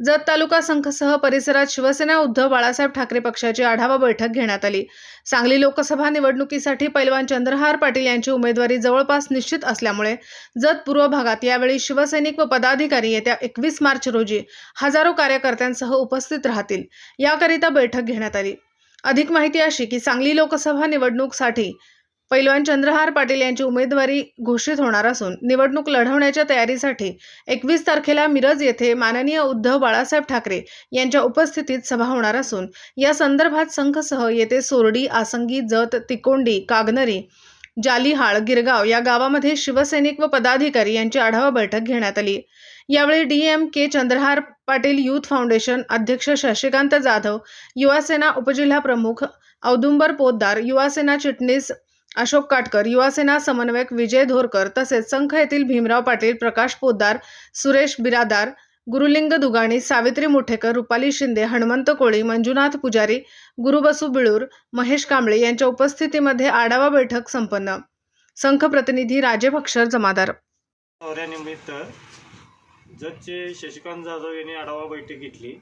जत तालुका संघसह परिसरात शिवसेना उद्धव बाळासाहेब ठाकरे पक्षाची आढावा बैठक घेण्यात आली. सांगली लोकसभा निवडणुकीसाठी पैलवान चंद्रहार पाटील यांची उमेदवारी जवळपास निश्चित असल्यामुळे जत पूर्व भागात यावेळी शिवसैनिक व पदाधिकारी येत्या एकवीस मार्च रोजी हजारो कार्यकर्त्यांसह उपस्थित राहतील याकरिता बैठक घेण्यात आली. अधिक माहिती अशी की सांगली लोकसभा निवडणूकसाठी पैलवान चंद्रहार पाटील यांची उमेदवारी घोषित होणार असून निवडणूक लढवण्याच्या तयारीसाठी एकवीस तारखेला मिरज येथे माननीय उद्धव बाळासाहेब ठाकरे यांच्या उपस्थितीत सभा होणार असून या संदर्भात संघसह येथे सोरडी आसंगी जत तिकोंडी कागनरी जालिहाळ गिरगाव या गावामध्ये शिवसैनिक व पदाधिकारी यांची आढावा बैठक घेण्यात आली. यावेळी D M K Chandrahar Patil youth foundation अध्यक्ष शशिकांत जाधव युवासेना उपजिल्हा प्रमुख औदुंबर पोद्दार युवासेना चिटणीस अशोक काटकर युवासेना समन्वयक विजय धोरकर तसेच संख येथील भीमराव पाटील प्रकाश पोद्दार सुरेश बिरादार गुरुलिंग दुगाणी सावित्री मुठेकर रुपाली शिंदे हनुमंत कोळी मंजुनाथ पुजारी गुरुबसू बिळूर महेश कांबळे यांच्या उपस्थितीमध्ये आढावा बैठक संपन्न. संघ प्रतिनिधी राजे भक्षर जमादार. दौऱ्यानिमित्त जजचे शशिकांत जाधव यांनी आढावा बैठक घेतली.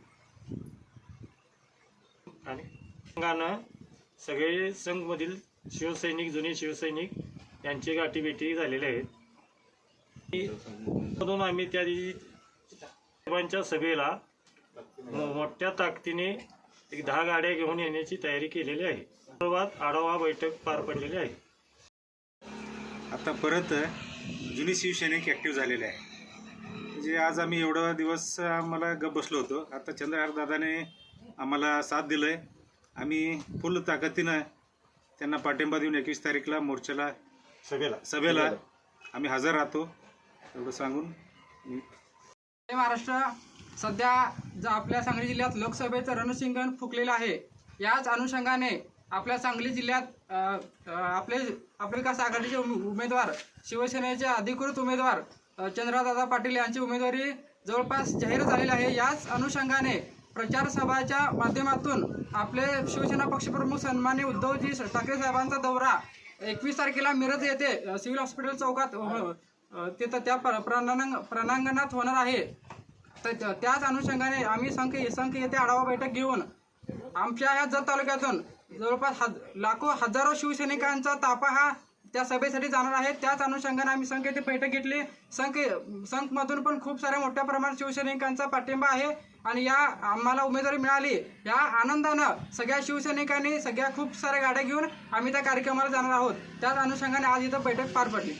आणि संघानं सगळे संघमधील शिवसैनिक जुने शिवसैनिक यांचे गाठीभेटी झालेले आहेत म्हणून आम्ही त्या दिवशी साहेबांच्या सभेला मो- मोठ्या ताकदीने एक दहा गाड्या घेऊन येण्याची तयारी केलेली आहे. सर्वात आढावा बैठक पार पडलेली आहे. आता परत जुनी शिवसैनिक ॲक्टिव्ह झालेले आहे. म्हणजे आज आम्ही एवढा दिवस आम्हाला गप बसलो होतो. आता चंद्रहार दादाने आम्हाला साथ दिलं आहे आम्ही फुल ताकदीनं त्यांना पाठिंबा देऊन एकवीस तारीखला मोर्चाला सभेला. सभेला आम्ही हजर राहतो. एवढं सांगून महाराष्ट्र. सध्या ज आपल्या सांगली जिल्ह्यात लोकसभेचं रणशिंगण फुकलेलं आहे. याच अनुषंगाने आपल्या सांगली जिल्ह्यात आपले आपले विकास आघाडीचे उम- उमेदवार शिवसेनेचे अधिकृत उमेदवार चंद्रदादा पाटील यांची उमेदवारी जवळपास जाहीर झालेली आहे. याच अनुषंगाने प्रचार सभाच्या माध्यमातून आपले शिवसेना पक्षप्रमुख सन्मान्य उद्धवजी ठाकरे साहेबांचा दौरा एकवीस तारखेला मिरज येथे सिव्हिल हॉस्पिटल चौकात तिथं त्या प्र- प्रणांग प्रणांगणात होणार आहे. तर त्या- त्याच अनुषंगाने आम्ही संख संख येथे आढावा बैठक घेऊन आमच्या या जत तालुक्यातून जवळपास हज लाखो हजारो शिवसैनिकांचा ताफा हा त्या सभेसाठी जाणार आहे. त्याच अनुषंगाने आम्ही संघ येथे बैठक घेतली. संघ संघमधून पण खूप साऱ्या मोठ्या प्रमाणात शिवसैनिकांचा पाठिंबा आहे. आणि या आम्हाला उमेदवारी मिळाली. या आनंदानं सगळ्या शिवसैनिकांनी सगळ्या खूप साऱ्या गाड्या घेऊन आम्ही त्या कार्यक्रमाला जाणार आहोत. त्याच अनुषंगाने आज इथं बैठक पार पडली.